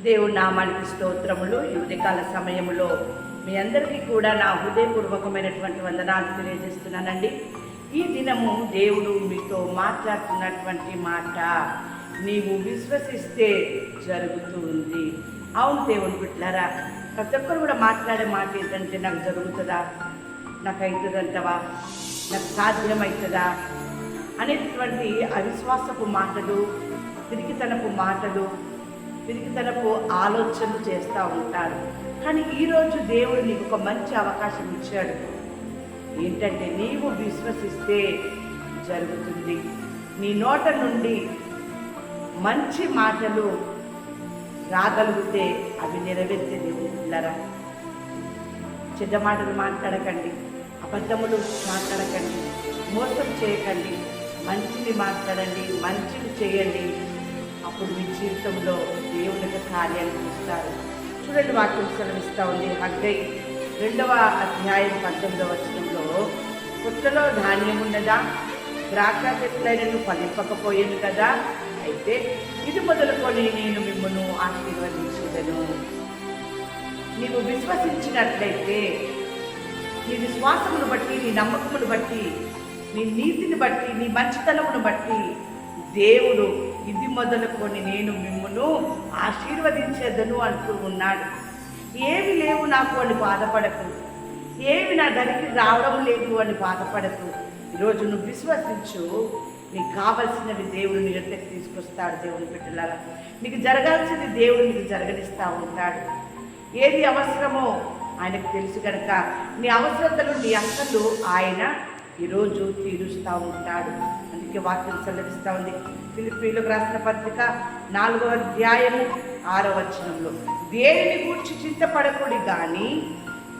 దేవుడి నామానికి స్తోత్రములు. ఈ ఉదయకాల సమయంలో మీ అందరికీ కూడా నా హృదయపూర్వకమైనటువంటి వందనాలు తెలియజేస్తున్నానండి. ఈ దినము దేవుడు మీతో మాట్లాడుతున్నటువంటి మాట నీవు విశ్వసిస్తే జరుగుతూ ఉంది అవును దేవుని బిడ్డారా ప్రతి ఒక్కరు కూడా మాట్లాడే మాట ఏంటంటే నాకు జరుగుతుందా? నాకు అవుతుందంటవా? నాకు సాధ్యమవుతుందా? అనేటటువంటి అవిశ్వాసపు మాటలు తిరిగితనపు మాటలు పిరికితనపు ఆలోచనలు చేస్తూ ఉంటారు. కానీ ఈరోజు దేవుడు నీకు ఒక మంచి అవకాశం ఇచ్చాడు. ఏంటంటే నీవు విశ్వసిస్తే జరుగుతుంది. నీ నోట నుండి మంచి మాటలు రాగలిగితే అవి నెరవేర్చే దేవుళ్ళరా చెడ్డ మాటలు మాట్లాడకండి అబద్ధములు మాట్లాడకండి మోసం చేయకండి మంచిని మాట్లాడండి మంచిని చేయండి. అప్పుడు మీ జీవితంలో దేవుడికి కార్యాలు చూస్తారు. చూడండి వాక్యం సెలవిస్తూ ఉంది. హగ్గై రెండవ అధ్యాయం పంతొమ్మిదవ వచనంలో పుట్టలో ధాన్యం ఉన్నదా? ద్రాక్ష చెట్లైనను ఫలింపకపోయాను కదా? అయితే ఇది మొదలుకొని నేను మిమ్మల్ని ఆశీర్వదించదను. నీవు విశ్వసించినట్లయితే నీ విశ్వాసమును బట్టి నీ నమ్మకమును బట్టి నీ నీతిని బట్టి నీ మంచితనమును బట్టి దేవుడు ఇది మొదలుకొని నేను మిమ్మను ఆశీర్వదించేదను అంటూ ఉన్నాడు. ఏమి లేవు నాకు అని బాధపడకు. ఏమి నా దగ్గరికి రావడం లేదు అని బాధపడకు. ఈరోజు నువ్వు విశ్వసించు. నీకు కావలసినవి దేవుడు నీ దగ్గరికి తీసుకొస్తాడు దేవుని బిడ్డలారా. నీకు జరగాల్సింది దేవుడు నీకు జరగనిస్తూ ఉంటాడు. ఏది అవసరమో ఆయనకు తెలుసు కనుక నీ అవసరతలు నీ అంతలు ఆయన ఈరోజు తీరుస్తూ ఉంటాడు. అందుకే వాక్యం సెలవిస్తూ ఉంది. ఫిలిపీలకు రాసిన పత్రిక నాలుగవ అధ్యాయము ఆరో వచనంలో. దేనిని గూర్చి చింతపడకుడి కానీ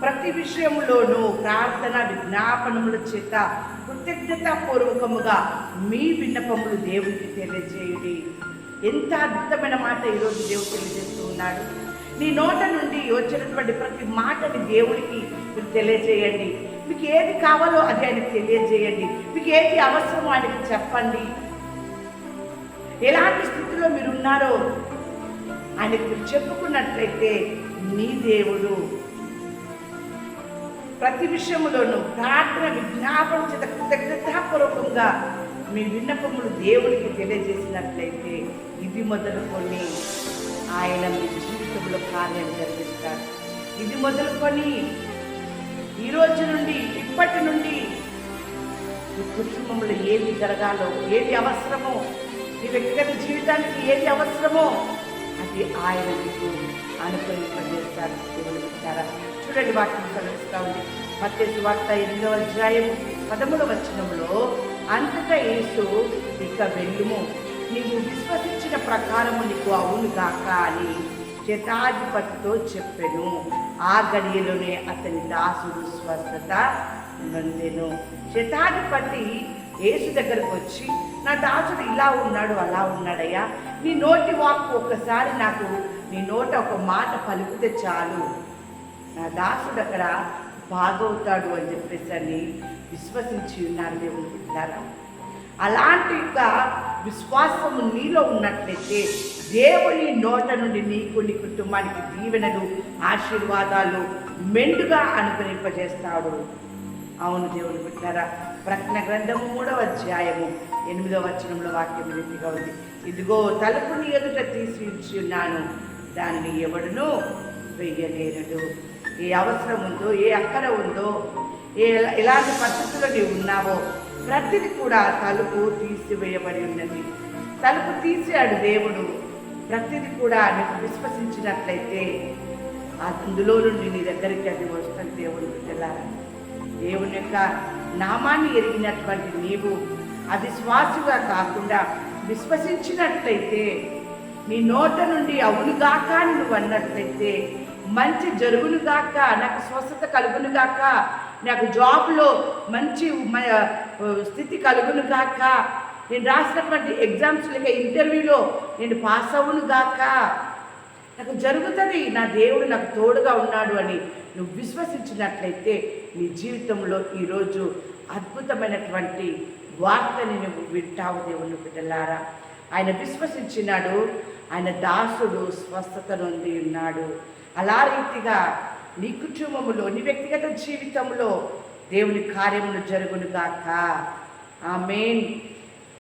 ప్రతి విషయంలోనూ ప్రార్థన విజ్ఞాపనముల చేత కృతజ్ఞతాపూర్వకముగా మీ విన్నపములు దేవునికి తెలియజేయుడి. ఎంత అద్భుతమైన మాట ఈరోజు దేవుడు తెలియజేస్తూ ఉన్నాడు. నీ నోట నుండి వచ్చినటువంటి ప్రతి మాటని దేవుడికి మీరు తెలియజేయండి. మీకు ఏది కావాలో అది ఆయనకు తెలియజేయండి. మీకు ఏది అవసరమో ఆయనకి చెప్పండి. ఎలాంటి స్థితిలో మీరు ఉన్నారో ఆయనకు మీరు చెప్పుకున్నట్లయితే నీ దేవుడు ప్రతి విషయంలోనూ ప్రార్థన విజ్ఞాపన చేత కృతజ్ఞతాపూర్వకంగా మీ విన్నపములు దేవునికి తెలియజేసినట్లయితే ఇది మొదలుకొని ఆయన మీ జీవితంలో కార్యం జరిగిస్తారు. ఇది మొదలుకొని ఈ రోజు నుండి ఇప్పటి నుండి మీ కుటుంబంలో ఏది జరగాలో ఏది అవసరమో మీ వ్యక్తిగత జీవితానికి ఏది అవసరమో అది ఆయన మీకు అనుకరింపజేస్తారు దేవుడు ఇస్తారా చూడండి వాటిని సెలవిస్తా ఉంది. మత్తేసు వార్త ఎనిమిదవ అధ్యాయం పదమూడవ వచనంలో అంతటా యేసు ఇక వెళ్ళుము. నీవు విశ్వసించిన ప్రకారము నీకు అవును గాక అని శతాధిపతితో చెప్పెను. ఆ గడియలోనే అతని దాసుడు స్వస్థత నొందెను. శతాధిపతి యేసు దగ్గరకు వచ్చి నా దాసుడు ఇలా ఉన్నాడు అలా ఉన్నాడయ్యా. నీ నోటి వాక్కు ఒక్కసారి నాకు నీ నోట ఒక మాట పలుకుతే చాలు. నా దాసుడు అక్కడ బాగవుతాడు అని చెప్పేసి అని విశ్వసించి ఉన్నారు దేవుని బిడ్డారా. అలాంటి యొక్క విశ్వాసము నీలో ఉన్నట్లయితే దేవుని నోట నుండి నీకు నీ కుటుంబానికి దీవెనలు ఆశీర్వాదాలు మెండుగా అనుగ్రహింపజేస్తాడు. అవును దేవుని బిడ్డారా. ప్రకటన గ్రంథము మూడవ అధ్యాయము. ఎనిమిదవ వచనంలో వాక్యం రీతిగా ఉంది. ఇదిగో తలుపుని ఎదుట తీసి ఉన్నాను. దానిని ఎవడనూ వెయ్యలేనడు. ఏ అవసరం ఉందో ఏ అక్కడ ఉందో ఏ ఎలాంటి పరిస్థితుల్లో నీవు ఉన్నావో ప్రతిది కూడా తలుపు తీసివేయబడి ఉన్నది. తలుపు తీసాడు దేవుడు. ప్రతిది కూడా నీకు విశ్వసించినట్లయితే అందులో నుండి నీ దగ్గరికి అది వస్తుంది దేవుడు బిడ్డలారా. దేవుని యొక్క నామాన్ని ఎరిగినటువంటి నీవు అవిశ్వాసుగా కాకుండా విశ్వసించినట్లయితే నీ నోట నుండి అవునుగాక అని నువ్వు అన్నట్లయితే మంచి జరుగునుగాక నాకు స్వస్థత కలుగునుగాక నాకు జాబ్లో మంచి మ- స్థితి కలుగునుగాక నేను రాసినటువంటి ఎగ్జామ్స్ లేక ఇంటర్వ్యూలో నేను పాస్ అవునుగాక నాకు జరుగుతుంది నా దేవుడు నాకు తోడుగా ఉన్నాడు అని నువ్వు విశ్వసించినట్లయితే నీ జీవితంలో ఈరోజు అద్భుతమైనటువంటి వార్తని నువ్వు వింటావు దేవుని బిడ్డలారా. ఆయన విశ్వసించినాడు ఆయన దాసుడు స్వస్థత నొంది ఉన్నాడు. అలా రీతిగా నీ కుటుంబంలో నీ వ్యక్తిగత జీవితంలో దేవుని కార్యములు జరుగును కాక ఆ ఆమెన్.